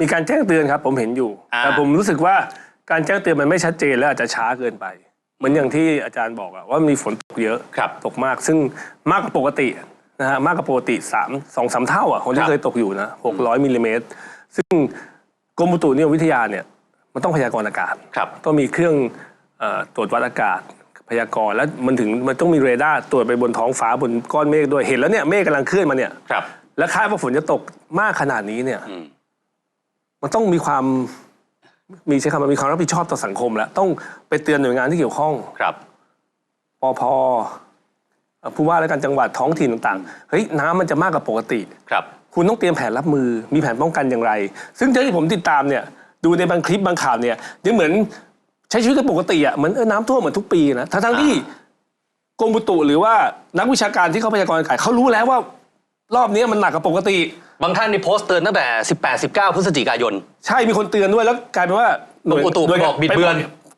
มีการแจ้งเตือนครับ ผมเห็นอยู่ อ่า แต่ผมรู้สึกว่าการแจ้งเตือนมันไม่ชัดเจนและอาจจะช้าเกินไป เหมือนอย่างที่อาจารย์บอกอะว่ามีฝนตกเยอะ ครับ ตกมากซึ่งมากกว่าปกตินะฮะมากกว่าปกติสามสองสามเท่าอะของครัที่บ เคยตกอยู่นะหกร้อยมิลลิเมตรซึ่งกรมอุตุนิยมวิทยาเนี่ยมันต้องพยากรณ์อากาศ ครับ ต้องมีเครื่องเออตรวจวัดอากาศพยากรณ์แล้วมันถึงมันต้องมีเรดาร์ตรวจไปบนท้องฟ้าบนก้อนเมฆด้วยเห็นแล้วเนี่ยเมฆกำลังเคลื่อนมาเนี่ยครับ แล้วคาดว่าฝนจะตกมากขนาดนี้เนี่ยอืม มันต้องมีความมีใช้คำว่ามีความรับผิดชอบต่อสังคมแล้ว ต้องไปเตือนหน่วยงานที่เกี่ยวข้องครับปพเอ่อผู้ว่าและการจังหวัดท้องถิ่นต่างๆเฮ้ยน้ำมันจะมากกว่าปกติครับ คุณต้องเตรียมแผนรับมือ มีแผนป้องกันอย่างไร ซึ่งเท่าที่ผมติดตามเนี่ยดูในบางคลิปบางข่าวเนี่ยยังเหมือนใช้ชีวิตกันปกติอะเหมือนเออน้ำท่วมเหมือนทุกปีนะทั้งทั้งๆที่กรมอุตุหรือว่านักวิชาการที่เขาพยากรณ์อากาศเขารู้แล้วว่า รอบนี้มันหนักกว่าปกติ บางท่านนี่โพสต์เตือนตั้งแต่ 18 19 พฤศจิกายน ใช่มีคนเตือนด้วยแล้วกลายเป็นว่าหน่วยกรมอุตุหน่วยงาบอกบิดเบือน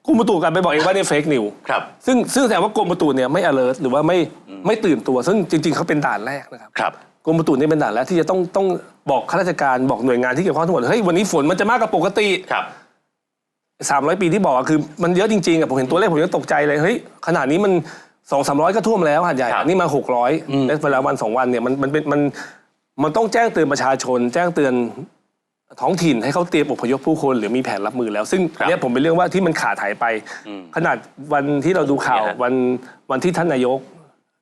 กรมอุตุกลายไปบอกเองว่าเนี่ยเฟกนิวครับซึ่งซึ่งแสดงว่ากรมอุตุเนี่ยไม่ alert หรือว่าไม่ไม่ตื่นตัว ซึ่งจริง ๆเขาเป็นด่านแรกนะครับครับกรมอุตุเนี่ยเป็นด่านแรกที่จะต้องต้องบอกข้าราชการบอกหน่วยงานที่เกี่ยวข้องทั้งหมดเฮ้ยวันนี้ฝนมันจะมากกว่าปกติครับ300ปีที่บอกอะคือมันเยอะจริงๆอะผมเห็นตัวเลขผมยังตกใจเลยเฮ้ยขนาดนี้มัน สองสามร้อยก็ท่วมแล้วหาดใหญ่ครับอะนี่มาหกร้อยอืมในเวลาวันสองวันเนี่ยมันมันเป็นมันมันต้องแจ้งเตือนประชาชน แจ้งเตือนท้องถิ่นให้เขาเตรียมอพยพผู้คน หรือมีแผนรับมือแล้ว ซึ่งครับเนี่ยผมเป็นเรื่องว่าที่มันขาดหายไปอืมขนาดวันที่เราดูข่าวเนี่ยฮะ วันวันที่ท่านนายก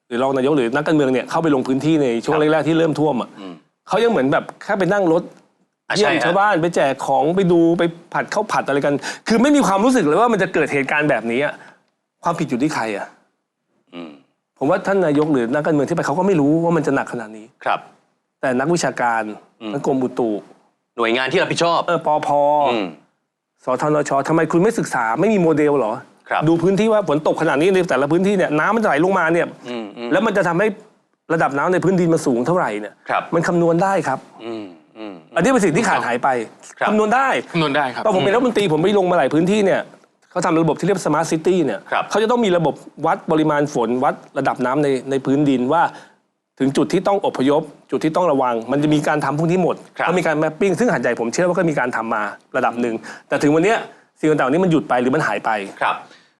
หรือรองนายกหรือนักการเมืองเนี่ยเข้าไปลงพื้นที่ในช่วงครับแรกๆที่เริ่มท่วมอะอืมเขายังเหมือนแบบแค่ไปนั่งรถ อะเยี่ยใช่มฮะ ชาวบ้านไปแจกของไปดูไปผัดข้าวผัดอะไรกัน คือไม่มีความรู้สึกเลยว่ามันจะเกิดเหตุการณ์แบบนี้อะความผิดอยู่ที่ใครอะอืม ผมว่าท่านนายกหรือนักการเมืองที่ไปเขาก็ไม่รู้ว่ามันจะหนักขนาดนี้ ครับ แต่นักวิชาการอืมทั้งกรมอุตุหน่วยงานที่รับผิดชอบเออปอพอืมสทนชทำไมคุณไม่ศึกษาไม่มีโมเดลเหรอครับดูพื้นที่ว่าฝนตกขนาดนี้ในแต่ละพื้นที่เนี่ยน้ำมันจะไหลลงมาเนี่ยอืมอืมแล้วมันจะทำให้ระดับน้ำในพื้นดินมันสูงเท่าไหร่เนี่ยครับมันคำนวณได้ครับอืมอืมอันนี้เป็นสิ่งที่ขาดหายไปครับคำนวณได้คำนวณได้ครับตอนผมเป็นรัฐมนตรีผมไปลงมาหลายพื้นที่เนี่ย เขาทำระบบที่เรียกสมาร์ทซิตี้เนี่ยครับเขาจะต้องมีระบบวัดปริมาณฝนวัดระดับน้ำในในพื้นดินว่าถึงจุดที่ต้องอพยพ จุดที่ต้องระวัง มันจะมีการทำพวกนี้หมดครับ เขามีการแมปปิ้งซึ่งหัดใหญ่ผมเชื่อว่าก็มีการทำมาระดับหนึ่งแต่ถึงวันเนี้ยสิ่งต่างๆนี้มันหยุดไปหรือมันหายไป ครับ